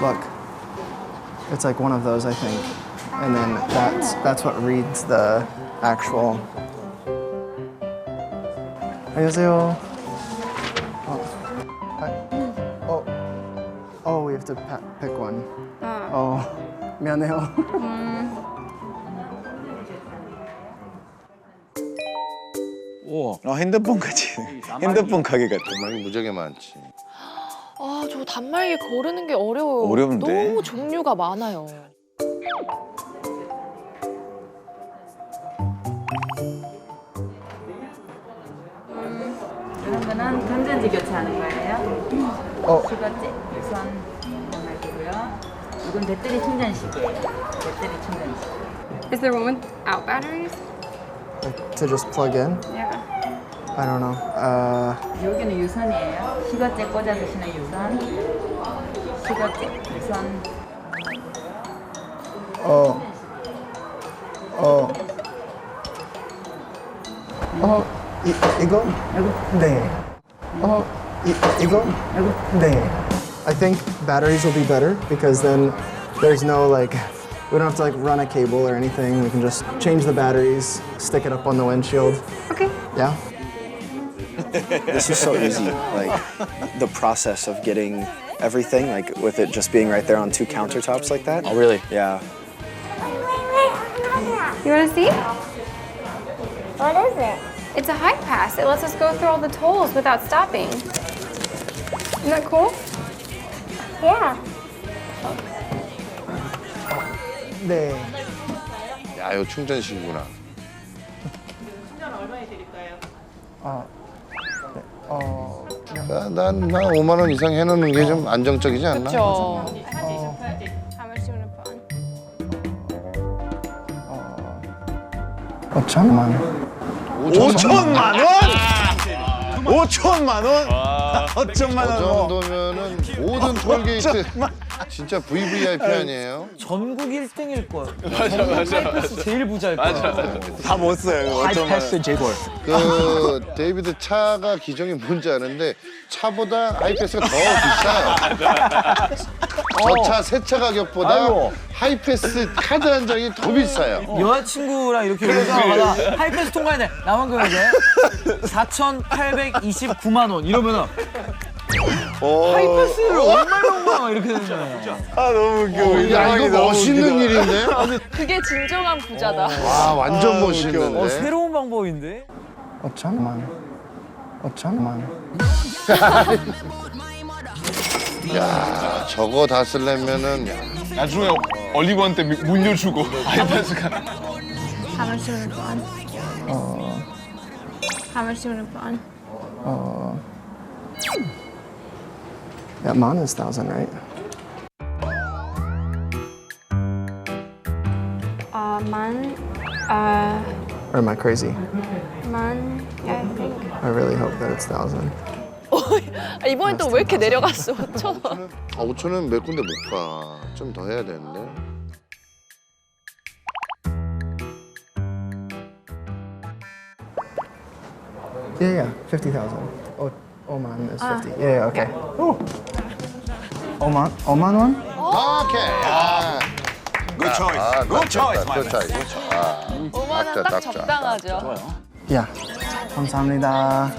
Look, it's like one of those, I think, and then that's that's what reads the actual. 안녕하세요. Oh, I- oh, oh, we have to pick one. Oh, 미안해요. 우와. 어, 핸드폰 같이. 핸드폰 가게 같아. 많이 무지하게 많지. 아, 저 단말기 고르는 게 어려워요. 어려운데? 너무 종류가 많아요. 이런 거는 건전지 교체하는 거예요. 어. 이거지? 우선 말고요. 이건 배터리 충전식이에요. 배터리 충전식. Is there one without batteries? Like, to just plug in. Yeah. I don't know. Uh, 여기는 유선이에요. 시거제 꽂아서 쓰는 유선. 시거제 유선. oh, oh, oh, 이, 이거? 네. Oh, 이, 이거? 네. I think batteries will be better because then there's no like, we don't have to like run a cable or anything. We can just change the batteries, stick it up on the windshield. Okay. Yeah. this is so easy. Like the process of getting everything, like with it just being right there on two countertops like that. Oh, really? Yeah. You want to see? What is it? It's a high pass. It lets us go through all the tolls without stopping. Isn't that cool? Yeah. 네. 야, 이거 충전식이구나. 어, 난, 난, 나 5만 원 이상 해놓는 게 좀 안정적이지 않나? 그렇죠. Put on? 5천만. 5천만 원? 5천만 원? 어천만 그 원 뭐. 정도면은 모든 톨게이트 진짜 VVIP 아니에요? 전국 1등일 거야. 맞아, 맞아. 하이패스 제일 부자일 거야. 다못 써요. 5천만 원. 재벌. 그 데이비드 차가 기종이 뭔지 아는데 차보다 하이패스가 더 비싸요. 저 차 새 차 가격보다 아이고. 하이패스 카드 한 장이 더 비싸요. 여자친구랑 이렇게 운전하다가 하이패스 통과했네. 나만 그래야 돼. 4,829만 원 이러면은 하이패스를 얼마나 온 거야 막 이렇게 되잖아요. 아 너무 웃겨. 야 이거 멋있는 일인데? 그게 진정한 부자다. 와 완전 아, 멋있는데. 어, 새로운 방법인데? 5천만. 5천만. 야 저거 다 쓰려면은 야, 나중에 올리브한테 How much do you want to put Yeah, man is thousand, right? Uh, man. Uh, Or am I crazy? man. Yeah, I think. I really hope that it's thousand. 아, 이번엔 또 왜 이렇게 내려갔어? 천 원. 아 5천 원 몇 군데 못 가. 좀 더 해야 되는데. Yeah, yeah, fifty thousand. Oh, Oman is fifty. yeah, yeah, okay. Ooh. Oman, Oman one? 오케이. 아, Good choice. 아, Good choice, 딱 my 좋다, man. 좋다. 아, 5만 원 딱. 적당하죠. Yeah. 감사합니다.